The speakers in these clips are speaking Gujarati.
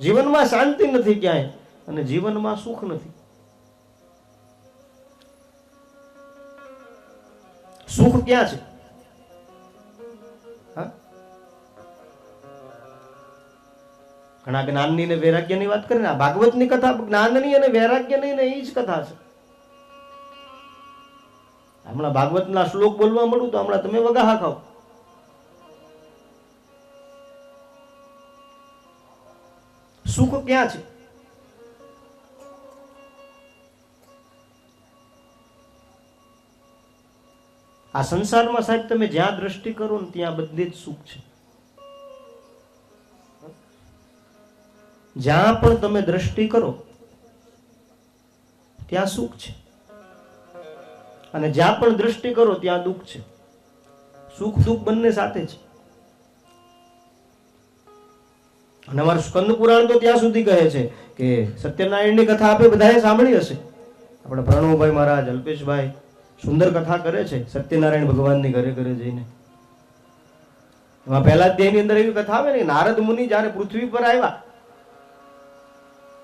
જીવનમાં શાંતિ નથી ક્યાંય અને જીવનમાં સુખ નથી. સુખ ક્યાં છે? ઘણા જ્ઞાનની ને વૈરાગ્યની વાત કરીને ભાગવતની કથા જ્ઞાનની અને વૈરાગ્યની ને એ જ કથા છે. હમણાં ભાગવતના શ્લોક બોલવા મળું તો હમણાં તમે વગાહા ખાઓ સુખ ક્યાં છે? આ સંસારમાં સાહેબ તમે જ્યાં દ્રષ્ટિ કરો ને ત્યાં બધે જ સુખ છે. જ્યાં પણ તમે દ્રષ્ટિ કરો, ત્યાં સુખ છે. અને જ્યાં પણ દ્રષ્ટિ કરો, ત્યાં દુઃખ છે. સુખ દુઃખ બંને સાથે છે. અને અમારું સ્કંદ પુરાણ તો ત્યાં સુધી કહે છે કે સત્યનારાયણની કથા આપણે બધાએ સાંભળી હશે. આપણે પ્રણવભાઈ મહારાજ, અલ્પેશભાઈ સુંદર કથા કરે છે, સત્યનારાયણ ભગવાનની ઘરે ઘરે જઈને. એમાં પહેલા દેહની અંદર એવી કથા આવે ને, નારદ મુનિ જ્યારે પૃથ્વી પર આવ્યા,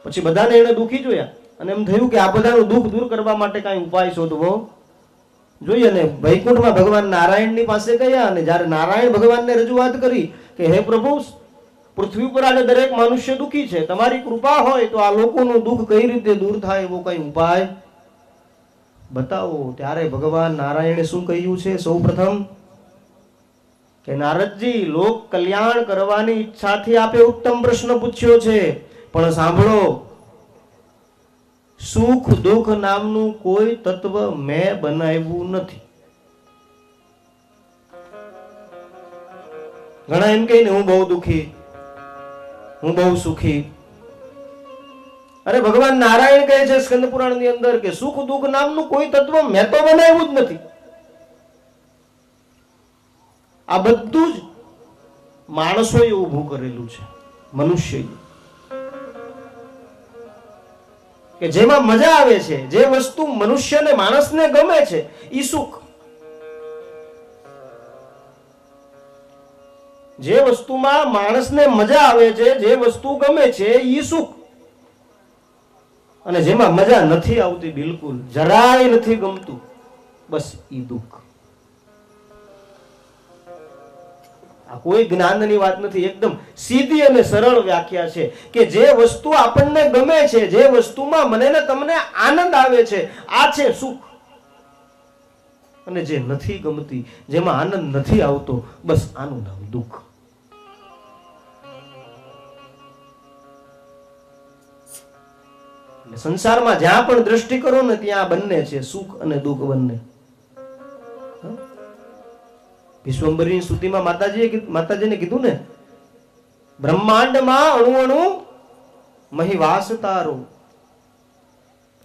પછી બધાને એને દુઃખી જોયા અને એમ થયું કે આ બધાનું દુઃખ દૂર કરવા માટે કાંઈ ઉપાય શોધવો જોઈએ ને. વૈકુંઠમાં ભગવાન નારાયણની પાસે ગયા અને જ્યારે નારાયણ ભગવાનને રજૂઆત કરી કે, હે પ્રભુ પૃથ્વી પર આજે દરેક મનુષ્ય દુઃખી છે. તમારી કૃપા હોય તો આ લોકોનું દુઃખ કઈ રીતે દૂર થાય એવો કઈ ઉપાય? બતાવો, ત્યારે ભગવાન નારાયણે શું કહ્યું છે? સૌ પ્રથમ કે નારદજી, લોક કલ્યાણ કરવાની ઈચ્છાથી આપે ઉત્તમ પ્રશ્ન પૂછ્યો છે. પણ સાંભળો, સુખ દુઃખ નામનું કોઈ તત્વ મેં બનાવ્યું નથી. ઘણા એમ કહીને હું બહુ દુખી. હું બહુ સુખી. અરે ભગવાન નારાયણ કહે છે સ્કંદ પુરાણની અંદર કે સુખ દુઃખ નામનું કોઈ તત્વ મેં તો બનાવ્યું જ નથી. આ બધું જ માણસોએ ઊભું કરેલું છે, મનુષ્યએ. કે જેમાં મજા આવે છે, જે વસ્તુ મનુષ્યને માણસને ગમે છે એ સુખ. જે વસ્તુમાં માણસને મજા આવે છે, જે વસ્તુ ગમે છે એ સુખ. અને જેમાં મજા નથી આવતી બિલકુલ, જરાય નથી ગમતું, બસ ઈ દુઃખ. આ કોઈ જ્ઞાનની વાત નથી, એકદમ સીધી અને સરળ વ્યાખ્યા છે કે જે વસ્તુ આપણને ગમે છે, જે વસ્તુમાં મને ને તમને આનંદ આવે છે, આ છે સુખ. અને જે નથી ગમતી, જેમાં આનંદ નથી આવતો, બસ આનું નામ દુઃખ. સંસારમાં જ્યાં પણ દ્રષ્ટિ કરો ને, ત્યાં બંને છે, સુખ અને દુઃખ બંને? વિશ્વંભરીની સ્તુતિમાં માતાજીએ માતાજીને કીધું ને, બ્રહ્માંડમાં અણુ અણુ મહિવાસ તારો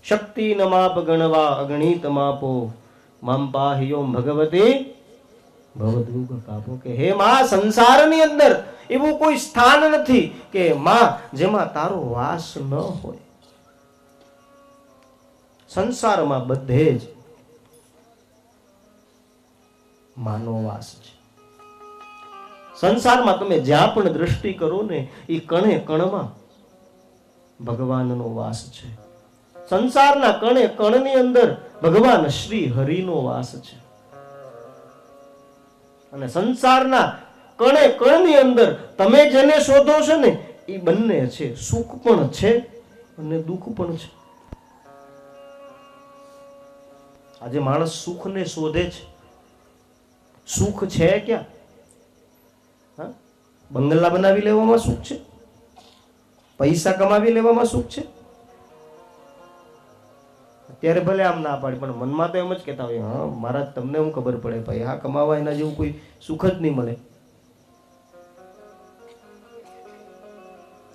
શક્તિ ન માપ ગણવા અગણિત માપો. મામ પાહ્યો ભગવતી. ભવદુગ કાપો કે, હે માં, સંસારની અંદર એવું કોઈ સ્થાન નથી કે માં, જેમાં તારો વાસ ન હોય. સંસારમાં બધે જ માનો વાસ છે. સંસારમાં તમે જ્યાં પણ દ્રષ્ટિ કરો ને એ કણે કણમાં ભગવાનનો વાસ છે. સંસારના કણે કણની અંદર ભગવાન શ્રી હરિનો વાસ છે. અને સંસારના કણે કણની અંદર તમે જેને શોધો છો ને, એ બંને છે. સુખ પણ છે અને દુઃખ પણ છે. આજે માણસ સુખને શોધે છે. સુખ છે ક્યાં? હા? બંગલા બનાવી લેવામાં સુખ છે? પૈસા કમાવી લેવામાં સુખ છે? અત્યારે ભલે આમ ના પાડે, પણ મનમાં તો એમ જ કહેતા હોય, હા, મારા તમને હું ખબર પડે, ભાઈ હા કમાવા એના જેવું કોઈ સુખ જ નહીં મળે.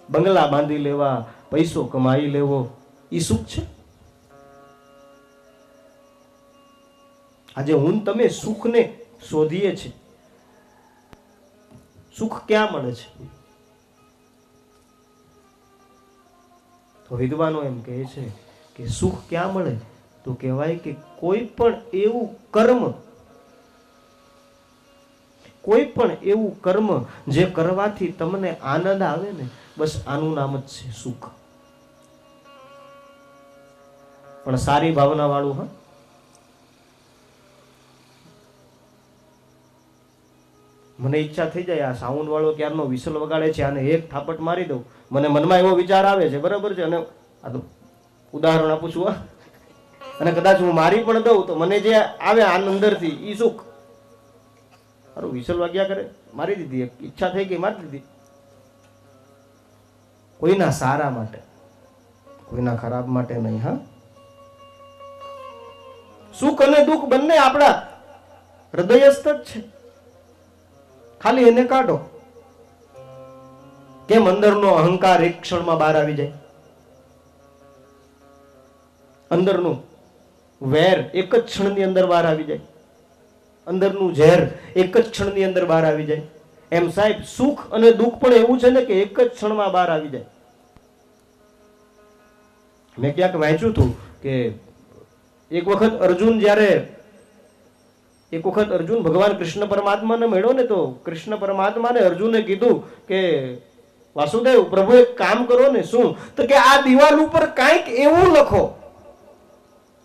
બંગલા બાંધી લેવા, પૈસો કમાઈ લેવો એ સુખ છે? આજે હું તમે સુખને શોધીએ છીએ સુખ ક્યાં મળે છે? તો વિદ્વાનો એમ કહે છે કે સુખ ક્યાં મળે? તો કહેવાય કે કોઈ પણ એવું કર્મ, કોઈ પણ એવું કર્મ જે કરવાથી તમને આનંદ આવે ને, બસ આનું નામ જ છે સુખ. પણ સારી ભાવના વાળું, હા? મને ઈચ્છા થઈ જાય, આ સાઉન્ડ વાળો ક્યારનો વિસલ વગાડે છે, આને એક થાપટ મારી દઉં. મને મનમાં એવો વિચાર આવે છે, બરાબર છે? અને આ તો ઉદાહરણ આપું છું આ અને કદાચ હું મારી પણ દઉં તો મને જે આવે આન અંદરથી એ સુખ. સારું વિસલ વાગ્યા કરે. મારી દીધી ઈચ્છા થઈ ગઈ, મારી દીધી. કોઈના સારા માટે, કોઈના ખરાબ માટે નહીં, હા. સુખ અને દુઃખ બંને આપણા હૃદયસ્થ જ છે. ખાલી એને કાઢો. કેમ અંદરનો અહંકાર એક ક્ષણમાં બહાર આવી જાય? અંદરનું વેર એક જ ક્ષણની અંદર બહાર આવી જાય. અંદરનું ઝેર એક જ ક્ષણની અંદર બહાર આવી જાય. એમ સાહેબ, સુખ અને દુઃખ પણ એવું છે ને કે એક જ ક્ષણમાં બહાર આવી જાય. મેં ક્યાંક વાંચ્યું હતું કે એક વખત અર્જુન જ્યારે એક વખત અર્જુન ભગવાન કૃષ્ણ પરમાત્માને મળ્યો ને તો કૃષ્ણ પરમાત્માને અર્જુને કીધું કે, વાસુદેવ પ્રભુ એક કામ કરો ને શું? તો કે આ દિવાલ ઉપર કાંઈક એવું લખો.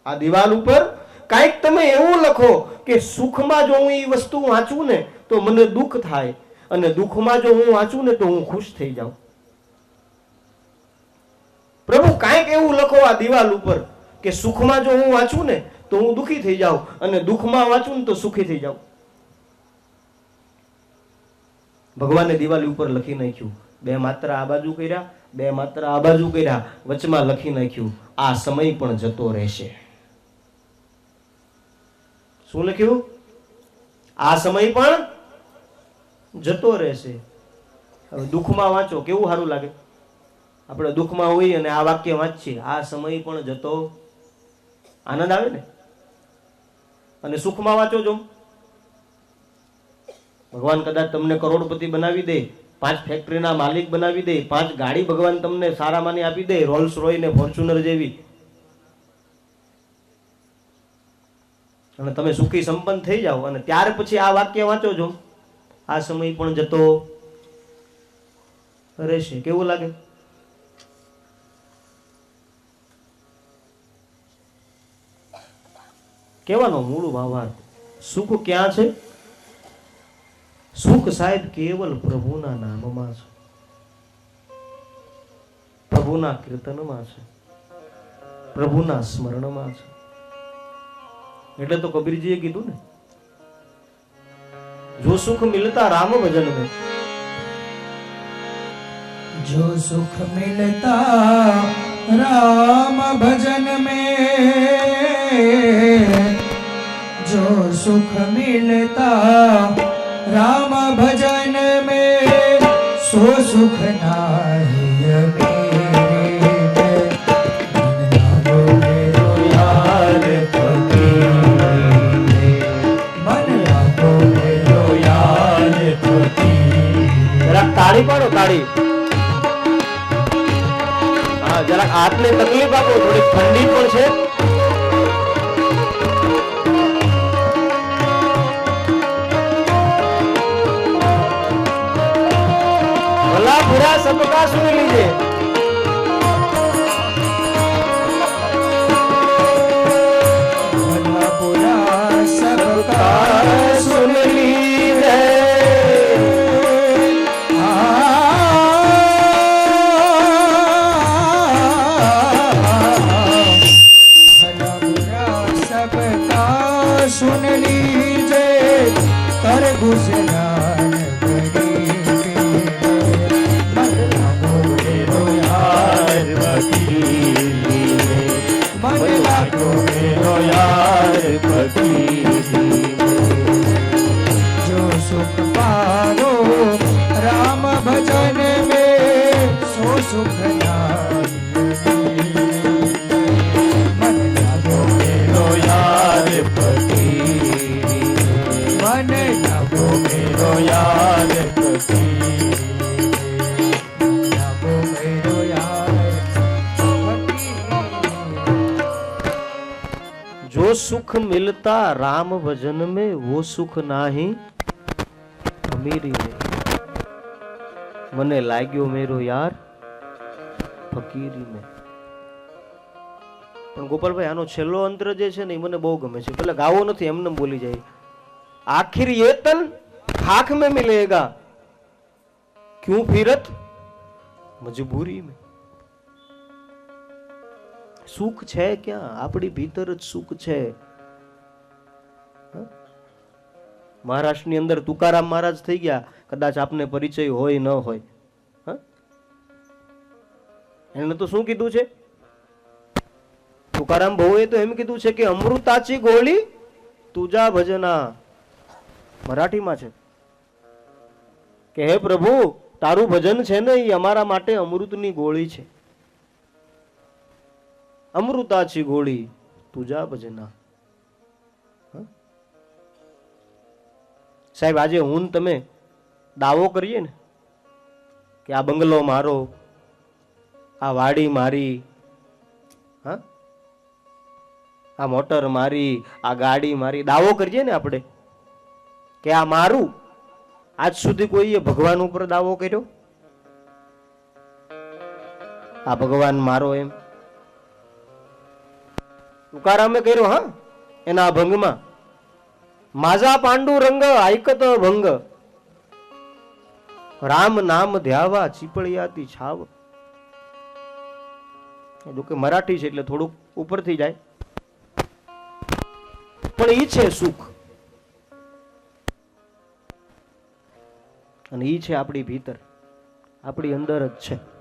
આ દિવાલ ઉપર કાંઈક તમે એવું લખો કે સુખમાં જો હું એ વસ્તુ વાંચું ને તો મને દુઃખ થાય અને દુઃખમાં જો હું વાંચું ને તો હું ખુશ થઈ જાઉં. પ્રભુ, કાંઈક એવું લખો આ દિવાલ ઉપર કે સુખમાં જો હું વાંચું ને તો હું દુઃખી થઈ જાઉં અને દુઃખમાં વાંચું ને તો સુખી થઈ જાઉં. ભગવાને દિવાલી ઉપર લખી નાખ્યું. બે માત્ર આ બાજુ કર્યા, બે માત્ર આ બાજુ કર્યા, વચમાં લખી નાખ્યું, આ સમય પણ જતો રહેશે. શું લખ્યું? આ સમય પણ જતો રહેશે. હવે દુઃખમાં વાંચો, કેવું સારું લાગે? આપણે દુઃખમાં હોઈએ અને આ વાક્ય વાંચીએ, આ સમય પણ જતો આનંદ આવે ને? અને સુખમાં વાંચો જો. ભગવાન કદાચ તમને કરોડપતિ બનાવી દે, પાંચ ફેક્ટરીના માલિક બનાવી દે, પાંચ ગાડી ભગવાન તમને સારામાંની આપી દે રોલ્સ રોય ને ફોર્ચ્યુનર જેવી અને તમે સુખી સંપન્ન થઈ જાઓ અને ત્યાર પછી આ વાક્ય વાંચો છો. આ સમય પણ જતો રહેશે. કેવું લાગે? કેવાનો મૂળ ભાવાર્થ સુખ ક્યાં છે? સુખ સાહેબ કેવલ પ્રભુના નામમાં છે. પ્રભુના કીર્તનમાં છે. પ્રભુના સ્મરણમાં છે. એટલે તો કબીરજીએ કીધું ને જો સુખ મિલતા રામ ભજન में जो सुख मिलता राम भजन में जो सुख मिलता राम भजन में सो सुख नाही તાળી પાડો, તાળી. જરાક હાથને તકલીફ આપો થોડી ઠંડી પણ છે. ભલા બુરા સબકા સુન લીજે યાર પછી मिलता राम भजन में वो सुख नाही अमीरी में મને લાગ્યો મેરો યાર ફકીરી મેં પણ ગોપાલભાઈ આનો છેલ્લો અંતર જે છે ને એ મને બહુ ગમે છે પેલા ગાવો નથી એમને બોલી જાય આખિર ये तन खाक में मिलेगा क्यों फिरत મજબૂરી में સુખ છે ક્યાં આપણી ભીતર જ સુખ છે મહારાષ્ટ્રની અંદર તુકારામ મહારાજ થઈ ગયા. કદાચ આપને પરિચય હોય ન હોય. હા? એને તો શું કીધું છે? તુકારામ ભાઈએ તો એમ કીધું છે કે અમૃતાચી ગોળી તુજા ભજના. મરાઠીમાં છે. કે હે પ્રભુ, તારું ભજન છે ને એ અમારા માટે અમૃતની ગોળી છે. અમૃતાચી ગોળી તુજા ભજના. સાહેબ, આજે હું તમે દાવો કરીએ ને કે આ બંગલો મારો, આ વાડી મારી, હા? આ મોટર મારી, આ ગાડી મારી, દાવો કરીએ ને આપણે કે આ મારું, આજ સુધી કોઈએ ભગવાન ઉપર દાવો કર્યો? આ ભગવાન મારો એમ. તુકારામે કર્યો, હા? એના આ માજા રંગ આયકત ભંગ રામ નામ ધ્યાવા ચીપળિયાતી છાવ જોકે મરાઠી છે એટલે થોડુંક ઉપરથી જાય. પણ ઈ છે સુખ. અને ઈ છે આપણી ભીતર. આપણી અંદર જ છે.